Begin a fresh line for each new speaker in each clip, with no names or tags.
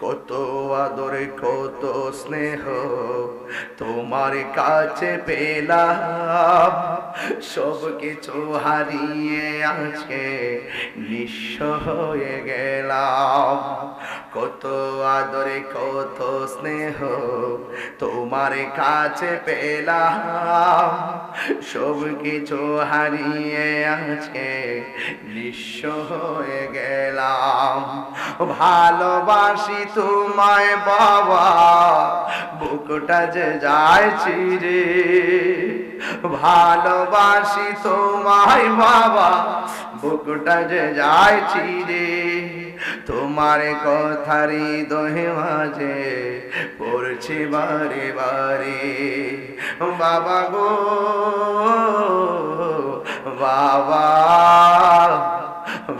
কত আদরে, কত স্নেহ তোমার কাছে পেলাম। সব কিছু হারিয়ে আজকে নিঃস্ব হয়ে গেলাম। কত আদরে, কত স্নেহ তোমার কাছে পেলাম। সব কিছু হারিয়ে আজকে নিঃস্ব হয়ে গেলাম। ভালোবাসি তোমায় বাবা, বুকটা যে যায় চিরে। ভালোবাসি তোমায় বাবা, বুকটা যে যায় চিরে। তোমার কথারি দহে মাঝে পড়ছে বারে বারে। বাবা গো, বাবা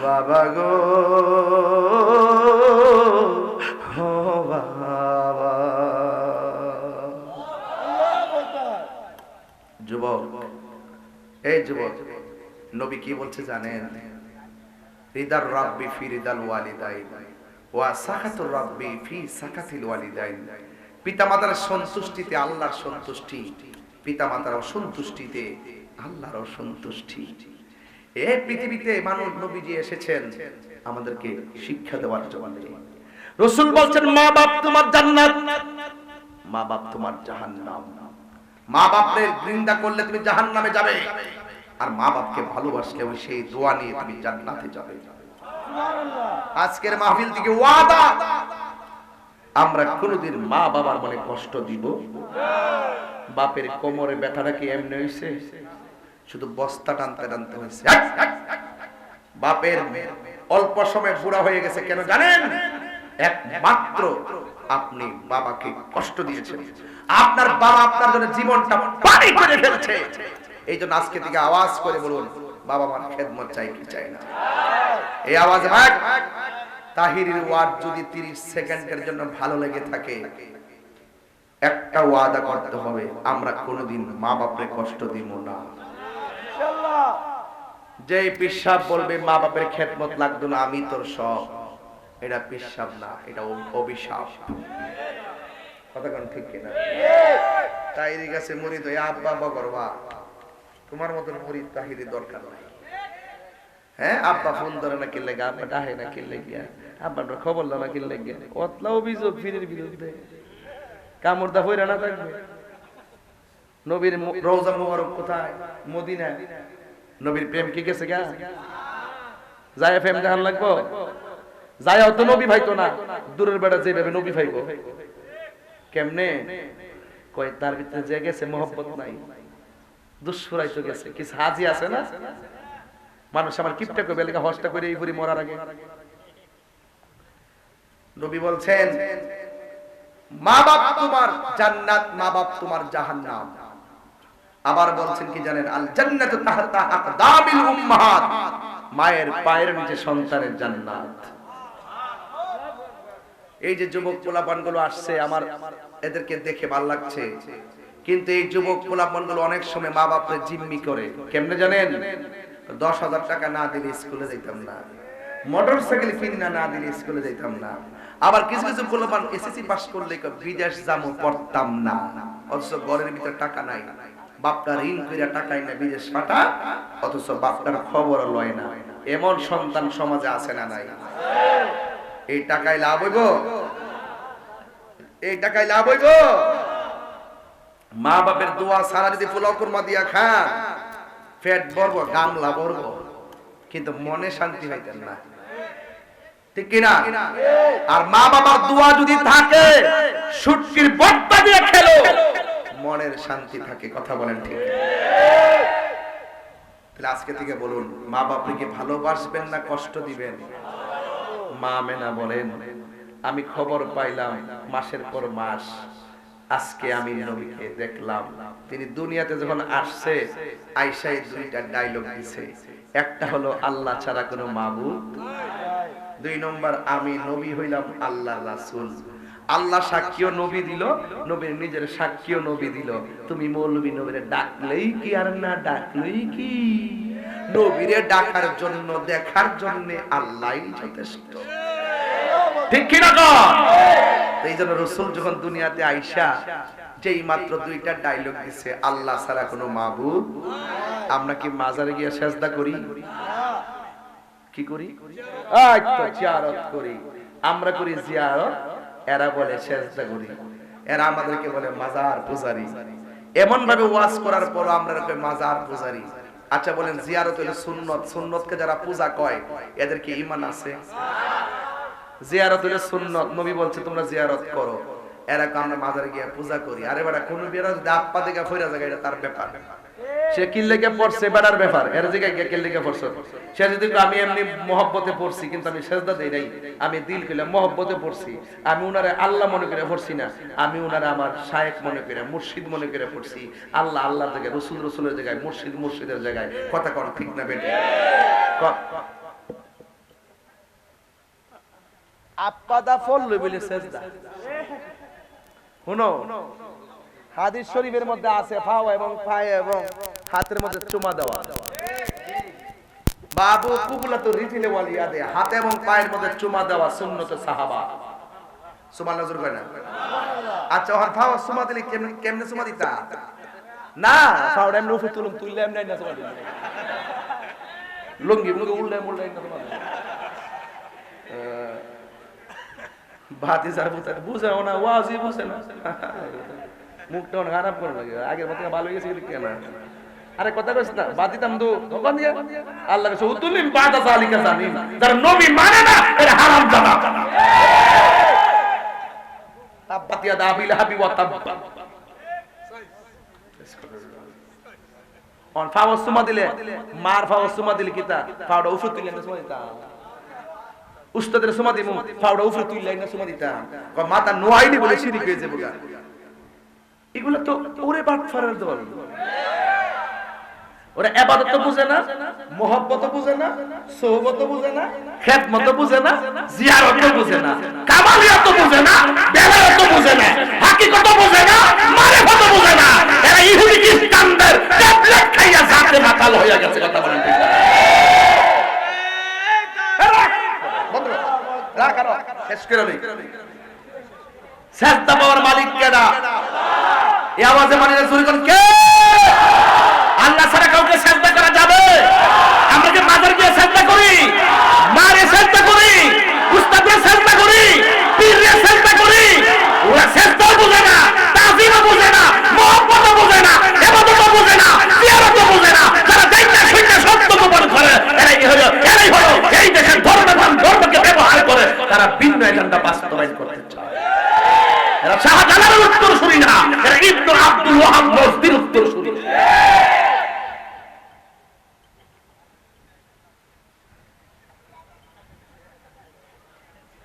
বাবা গো যুবক, এই যুবক, নবী কি বলছে জানেন? রিদার রাব্বি ফি রিদাল ওয়ালিদাইন। ওয়া সাকাতুর রাব্বি ফি সাকাতিল ওয়ালিদাইন। পিতামাতার সন্তুষ্টিতে আল্লাহর সন্তুষ্টি, পিতামাতার অসন্তুষ্টিতে আল্লাহর অসন্তুষ্টি। এই পৃথিবীতে মানব নবীজি এসেছেন আমাদেরকে শিক্ষা দেওয়ার জন্য। রসুল বলছেন, মা বাপ তোমার জান্নাত, মা বাপ তোমার জাহান্নাম। মা বাপের বৃন্দা করলে তুমি জাহান্নামে যাবে। আর মা বাপকে ভালোবাসলে ওই সেই দোয়া নিয়ে তুমি জান্নাতে যাবে। আজকের মাহফিল থেকে ওয়াদা। আমরা কোনোদিন মা বাবার মনে কষ্ট দিব? বাপের কোমরে ব্যথাটা কি এমনি হয়েছে শুধু বস্তা টানতে টানতে হয়েছে বাপের অল্প সময় বুড়া হয়ে গেছে কেন জানেন? একমাত্র আপনি বাবাকে কষ্ট দিয়েছেন। আপনার বাবা আপনার জন্য জীবনটা পানি করে ফেলছে। এই জন্য আজকে থেকে আওয়াজ করে বলুন বাবা মার খেদমত চাই কি চাই না? এই আওয়াজ ভাগ। তাহিরের ওয়ার্ড যদি 30 সেকেন্ডের জন্য ভালো লেগে থাকে একটা ওয়াদা করতে হবে আমরা কোনোদিন মা বাপরে কষ্ট দিব না। যে পিসাব বলবে মা বাপের খেদমত লাগতো না আমি তোর সব। এটা পিসাব না এটা অভিশাপ। কথা কোন ঠিক কিনা? তাইরি কাছে মরিদ হয়ে আব্বা বগরবা তোমার মতন মরিদ তাহিরি দরকার নাই। হ্যাঁ আব্বা ফোন ধরে না কিনলে গা, আব্বা ডাহে না কিনলে গিয়া আব্বার খবর দাও না কিনলে গিয়া। অতলা অভিযোগ ফিরের বিরুদ্ধে। কামড়দা হইরা না থাকবে। নবীর রওজা মুবারক কোথায়? মদিনা নবীর প্রেম কি গেছে গা? যায় প্রেম দেখান লাগবো? যায় তো নবী ভাইতো না। দূরের বেড়া যেভাবে নবী ভাইবো। কেমনে? কয়, তার ভিতরে যে গেছে মোহব্বত নাই। দুঃসুরাই তো গেছে। আছে না? মানুষ আমার কিপটা করবে হস্তা করে এই বুড়ি মরার আগে। নবী বলছেন মা বাপ তোমার জান্নাত মা বাপ তোমার জাহান্নাম। আবার বলছেন কি জানেন আল জান্নাতু উম্মাহাত, মায়ের পায়ের নিচে সন্তানের জান্নাত। এই যে যুবক পোলাপানগুলো আসছে, আমার এদেরকে দেখে ভালো লাগছে। কিন্তু এই যুবক পোলাপানগুলো অনেক সময় মা বাপরে জিম্মি করে। কেমনে জানেন? দশ হাজার টাকা না দিলে স্কুলে যেতাম না। মোটর সাইকেল না দিলে স্কুলে না। আবার কিছু কিছু পোলাপান এসএসসি পাস করলে বিদেশ পড়তাম না। অথচ ঘরের ভিতরে টাকা নাই। ঋণ না বিদেশ পাঠা, অথচ বাপটার খবর লয় না। এমন সন্তান সমাজে আছে না নাই। এই টাকায় লাভ হইব? এই টাকায় লাভ হইব? মা বাপের দোয়া সারা যদি পোলাও কুরমা দিয়া খান। পেট বর্ব গামলা বর্ব কিন্তু মনে শান্তি হইতেন না। ঠিক কিনা? আর মা বাবার দোয়া যদি থাকে সুটকির বট্টা দিয়ে খেলো, মনের শান্তি থাকে, কথা বলেন ঠিক। তাহলে আজকে থেকে বলুন মা বাপকে ভালোবাসবেন না কষ্ট দিবেন? মা মেনা বলেন, আমি খবর পাইলাম, মাসের পর মাস আজকে আমি নবীকে দেখলাম। তিনি দুনিয়াতে যখন আসছে আইসাই দুইটা ডায়লগ দিছে। একটা হলো আল্লাহ ছাড়া কোনো মাবুদ দুই নম্বর আমি নবী হইলাম আল্লাহ রাসূল। আল্লাহ সাক্ষীও নবী দিল নবীর নিজের সাক্ষীও নবী দিল। তুমি মৌলবী নবীর ডাকলেই কি আর না ডাকলেই কি? নবীরে ডাকার জন্য দেখার জন্য আল্লাহই যথেষ্ট। ঠিক কিনা এই জন্য রসুল যখন দুনিয়াতে আইসা, যেই মাত্র দুইটা ডায়লগ দিছে, আল্লাহ ছাড়া কোনো মাবুদ আমরা কি মাজারে গিয়ে সেজদা করি? কি করি? জিয়ারত করি। আমরা করি জিয়ারত, এরা বলে সেজদা করি। এরা আমাদেরকে বলে মাজার পূজারি। এমন ভাবে ওয়াজ করার পর আমরা মাজার পূজারি। আচ্ছা বলেন, জিয়ারত হলো সুন্নত। সুন্নতকে যারা পূজা কয় এদেরকে ইমান আছে? জিয়ারত হলো সুন্নত, নবী বলছে, তোমরা জিয়ারত করো। এরকম আমরা মাজারে গিয়ে পূজা করি। আরে বেটা, কোন বিয়ারা যদি আপা দিকে ফইরা জায়গা এটা তার ব্যাপার। সে কিল্লেকে পড়ছে, বেটার ব্যাপার। এর জায়গায় গিয়ে কিল্লেকে পড়ছে। সে যদি আমি এমনি মহব্বতে পড়ছি, কিন্তু আমি সেজদা দেই নাই, আমি দিল কইলাম মহব্বতে পড়ছি, আমি উনারে আল্লাহ মনে করে পড়ছি না, আমি উনারে আমার শায়েক মনে করে মুর্শিদ মনে করে পড়ছি। আল্লাহ আল্লাহর জায়গায়, রসুল রসুলের জায়গায়, মুর্শিদ মুর্শিদের জায়গায়, কথা কর ঠিক না বেটে? ক- আপ্পাদা ফল লই বলে সেজদা। শুনো, হাদিস শরীফের মধ্যে আছে ফাও এবং পায়ে এবং হাতের মধ্যে চুমা দেওয়া। বাবু কুবলা তো রিফিলে ওয়ালিয়াদে হাতে এবং পায়ের মধ্যে চুমা দেওয়া সুন্নতে সাহাবা। সুমান নজর করে না। আচ্ছা ওখান ফাও সুমা দিলে কেমনে কেমনে সুমা দিতা? না ফাওড়া এমনি উঠে তুলুম, তুললে এমনি না সুমা দিতা লুঙ্গি মুঙ্গি উল্লে মুল্লে না সুমা দিতা ভাতি স্যার বুঝে বুঝেও না ওয়াজি বুঝে না। মুখটা অনেক খারাপ করে লাগে। আগের মতো ভালো হয়ে গেছে কেন। আরে কথা কইছ না বাদ দিতাম তো কখন দিয়ে। আল্লাহ উতুলিম যারা নবী মানে না, এরা হারাম জানা। ওয়া তাব্বা। অন দিলে, মার ফাওয়াস সুমা দিলে কিতা না সুমা দিতা উস্তাদের সমাধি দিমু ফাওড়া উফু তুলে না সুমা দিতা ক নোয়াইনি বলে শিরিক হয়ে যাবে এগুলো তো ওরে বাট ফারার দল। ওরা আবাদত বুঝে না, মোহব্বত বুঝে না, সোহবত বুঝে না, খেদমত বুঝে না জিয়ারত বুঝে না কামালিয়াত বুঝে না বেলায়ত শেষ করে মালিক কেডা এই আওয়াজে মানে চুরি করেন কে আল্লাহ ছাড়া কাউকে সেজদা করা যাবে আমরা যে মাজার গিয়ে সেজদা করি মারে সেজদা করি উস্তাদে সেজদা করি পীরে সেজদা করি ওরা সেজদা বুঝে না তাজিমও বুঝে না মহব্বত বুঝে না ইবাদত বুঝে না জিয়ারত বুঝে না যারা দায়িত্ব শূন্য সত্য গোপন করে এরাই হলো এরাই হলো এই দেশের ধর্মবান ধর্মকে ব্যবহার করে তারা ভিন্ন এজেন্ডা বাস্তবায়ন করতে চায়।